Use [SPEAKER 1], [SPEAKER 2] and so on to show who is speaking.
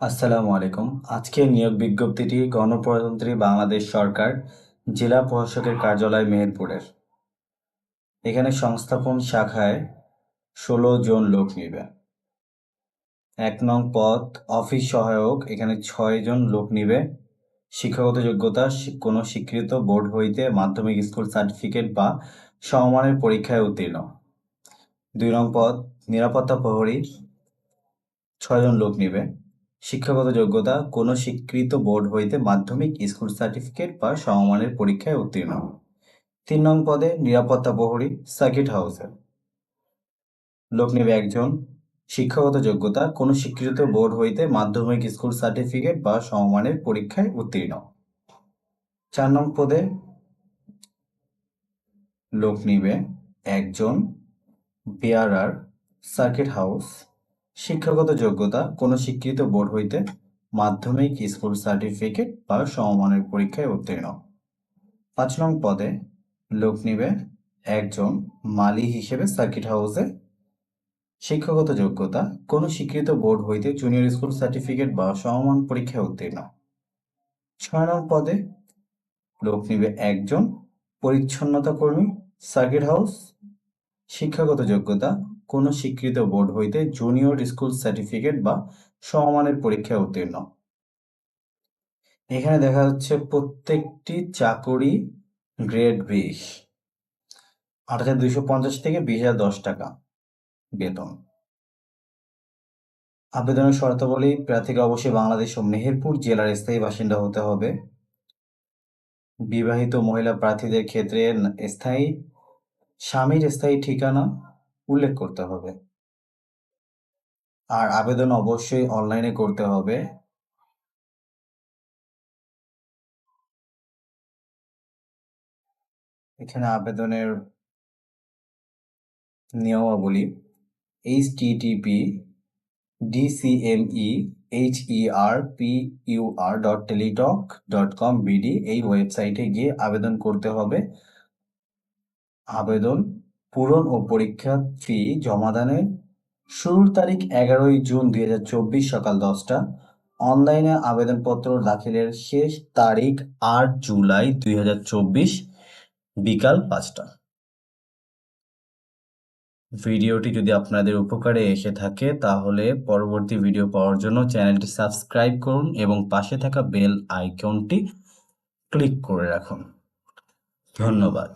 [SPEAKER 1] আসসালামু আলাইকুম। আজকের নিয়োগ বিজ্ঞপ্তিটি গণপ্রজাতন্ত্রী বাংলাদেশ সরকার, জেলা প্রশাসকের কার্যালয় মেহেরপুরের। এখানে সংস্থাপন শাখায় ষোলো জন লোক নিবে এক নং পদ, অফিস সহায়ক, এখানে ছয় জন লোক নিবে। শিক্ষাগত যোগ্যতা কোনো স্বীকৃত বোর্ড হইতে মাধ্যমিক স্কুল সার্টিফিকেট বা সমমানের পরীক্ষায় উত্তীর্ণ। দুই নং পদ, নিরাপত্তা প্রহরী ছয়জন লোক নিবে। শিক্ষাগত যোগ্যতা, কোনো স্বীকৃত বোর্ড হইতে মাধ্যমিক স্কুল সার্টিফিকেট বা সমমানের পরীক্ষায় উত্তীর্ণ। তিন নং পদে নিরাপত্তা প্রহরী, সার্কিট হাউসে। লোক নেবে একজন। শিক্ষাগত যোগ্যতা, কোনো স্বীকৃত বোর্ড হইতে মাধ্যমিক স্কুল সার্টিফিকেট বা সমমানের পরীক্ষায় উত্তীর্ণ। চার নং পদে লোক নিবে একজন বেয়ারার সার্কিট হাউস। শিক্ষাগত যোগ্যতা, কোনো স্বীকৃত বোর্ড হইতে মাধ্যমিক স্কুল সার্টিফিকেট বা সমমানের পরীক্ষায় উত্তীর্ণ। পাঁচ নং পদে লোক নিবে একজন মালি হিসেবে সার্কিট হাউসে। শিক্ষাগত যোগ্যতা, কোনো স্বীকৃত বোর্ড হইতে জুনিয়র স্কুল সার্টিফিকেট বা সমমান পরীক্ষায় উত্তীর্ণ। ছয় নং পদে লোক নিবে একজন পরিচ্ছন্নতা কর্মী সার্কিট হাউস। শিক্ষাগত যোগ্যতা কোনো স্বীকৃত বোর্ড হইতে জুনিয়র স্কুল সার্টিফিকেট বা সমমানের পরীক্ষায় উত্তীর্ণ। এখানে দেখা যাচ্ছে প্রত্যেকটি চাকুরি গ্রেড বিশ। আট হাজার দুইশো পঞ্চাশ থেকে বিশ হাজার দশ টাকা বেতন। আবেদনের শর্তাবলী প্রার্থীকে অবশ্যই বাংলাদেশ ও মেহেরপুর জেলার স্থায়ী বাসিন্দা হতে হবে। বিবাহিত মহিলা প্রার্থীদের ক্ষেত্রে স্থায়ী স্বামীর স্থায়ী ঠিকানা উল্লেখ করতে হবে। আর আবেদন অবশ্যই অনলাইনে করতে হবে। এখানে আবেদনের নিয়মাবলী H TTP DCME U R dot Teletalk dot com BD এই ওয়েবসাইটে গিয়ে আবেদন করতে হবে। আবেদন পূরণ ও পরীক্ষা ফি জমাদানের শুরুর তারিখ এগারোই জুন দুই হাজার চব্বিশ সকাল দশটা। অনলাইনে আবেদনপত্র দাখিলের শেষ তারিখ আট জুলাই দুই হাজার চব্বিশ বিকাল পাঁচটা। ভিডিওটি যদি আপনাদের উপকারে এসে থাকে, তাহলে পরবর্তী ভিডিও পাওয়ার জন্য চ্যানেলটি সাবস্ক্রাইব করুন এবং পাশে থাকা বেল আইকনটি ক্লিক করে রাখুন। ধন্যবাদ।